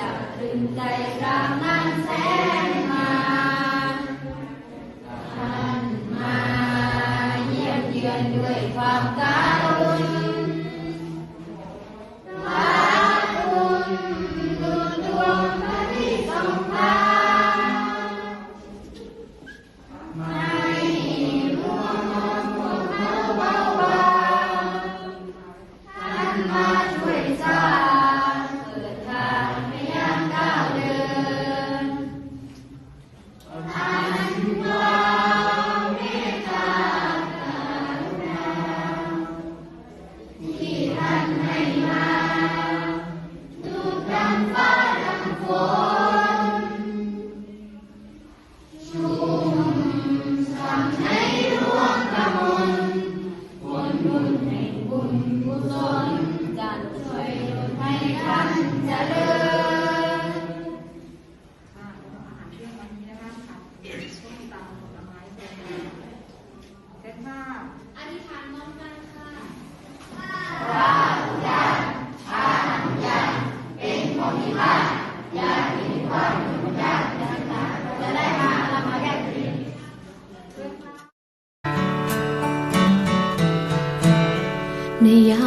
จับตรึงใจกลางงานแสนมา ท่นมาเยียมยืด้วยความกา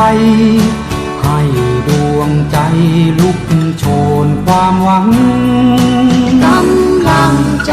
ใจให้ดวงใจลุกโชนความหวังกำลังใจ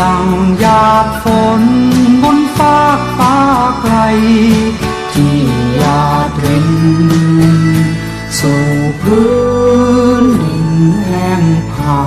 ดังหยาดฝนบนฟากฟ้าไกล ที่หยาดรินสู่พื้นดินแห้งผา